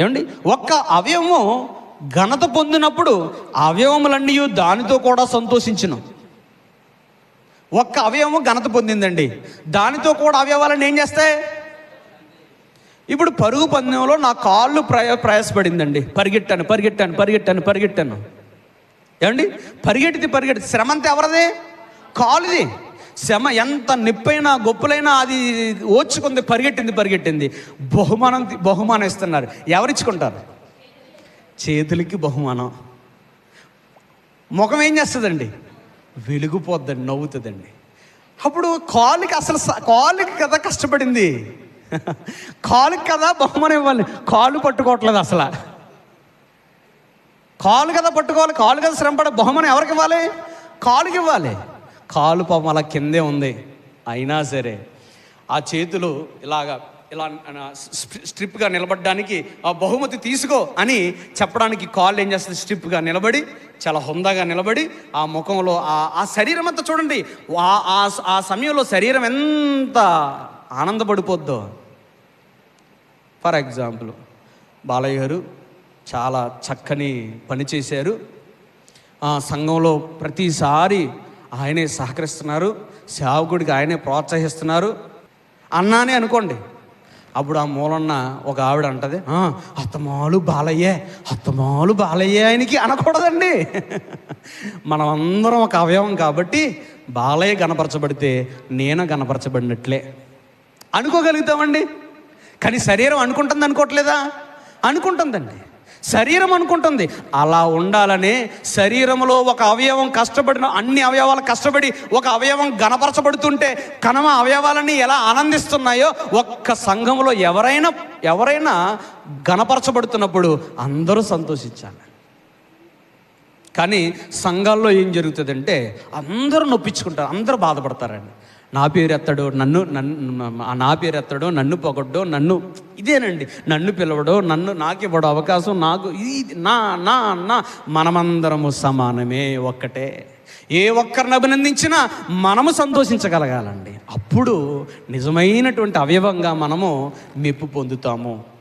ఏమండి? ఒక్క అవయవము ఘనత పొందినప్పుడు అవయవములన్నీ దానితో కూడా సంతోషించను. ఒక్క అవయవము ఘనత పొందిందండి. దానితో కూడా అవయవాలను ఏం చేస్తాయి? ఇప్పుడు పరుగు పందెంలో నా కాళ్ళు ప్రయ ప్రయాసపడిందండి. పరిగెట్టాను పరిగెట్టాను పరిగెట్టాను పరిగెట్టాను. ఏమండి? పరిగెట్టింది పరిగెట్టి శ్రమంత ఎవరిది? కాలుది. శ్రమ ఎంత నిప్పైనా గొప్పలైనా అది ఓచుకుంది పరిగెట్టింది పరిగెట్టింది. బహుమానం బహుమానం ఇస్తున్నారు. ఎవరిచ్చుకుంటారు? చేతులకి బహుమానం. ముఖం ఏం చేస్తుందండి? వెలిగిపోద్దండి నవ్వుతుందండి. అప్పుడు కాలుకి అసలు కాలుకి కదా కష్టపడింది. కాలుకి కదా బహుమానం ఇవ్వాలి. కాలు పట్టుకోవట్లేదు అసలు. కాలు కదా పట్టుకోవాలి. కాలు కదా శ్రమపడ బహుమానం ఎవరికి ఇవ్వాలి? కాలుకి ఇవ్వాలి. కాలు పాపం అలా కిందే ఉంది. అయినా సరే ఆ చేతులు ఇలాగా ఇలా స్ట్రిప్గా నిలబడడానికి ఆ బహుమతి తీసుకో అని చెప్పడానికి కాళ్ళు ఏం చేస్తుంది? స్ట్రిప్గా నిలబడి చాలా హుందాగా నిలబడి ఆ ముఖంలో ఆ ఆ శరీరం అంతా చూడండి. ఆ ఆ- ఆ సమయంలో శరీరం ఎంత ఆనందపడిపోద్దో. ఫర్ ఎగ్జాంపుల్ బాలయ్య గారు చాలా చక్కని పని చేశారు. ఆ సంఘంలో ప్రతిసారి ఆయనే సహకరిస్తున్నారు. సేవకుడికి ఆయనే ప్రోత్సహిస్తున్నారు. అన్నానే అనుకోండి. అప్పుడు ఆ మూలన్న ఒక ఆవిడ అంటది అత్తమాలు బాలయ్యే అత్తమాలు బాలయ్యే ఆయనకి అనకూడదండి. మనమందరం ఒక అవయవం కాబట్టి బాలయ్య కనపరచబడితే నేను కనపరచబడినట్లే అనుకోగలుగుతామండి. కానీ శరీరం అనుకుంటుంది అనుకోవట్లేదా? అనుకుంటుందండి. శరీరం అనుకుంటుంది. అలా ఉండాలనే శరీరంలో ఒక అవయవం కష్టపడిన అన్ని అవయవాలు కష్టపడి ఒక అవయవం గణపరచబడుతుంటే కనమ అవయవాలన్నీ ఎలా ఆనందిస్తున్నాయో ఒక్క సంఘంలో ఎవరైనా ఎవరైనా గణపరచబడుతున్నప్పుడు అందరూ సంతోషించాలి. కానీ సంఘాల్లో ఏం జరుగుతుందంటే అందరూ నొప్పించుకుంటారు అందరూ బాధపడతారండి. నా పేరు ఎత్తడు నన్ను నన్ను నా పేరు ఎత్తడు నన్ను పొగడ్డు నన్ను ఇదేనండి. నన్ను పిలవడు నన్ను నాకు ఇవ్వడు అవకాశం నాకు ఇది నా నా నా. మనమందరము సమానమే ఒక్కటే. ఏ ఒక్కరిని అభినందించినా మనము సంతోషించగలగాలండి. అప్పుడు నిజమైనటువంటి అవయవంగా మనము మెప్పు పొందుతాము.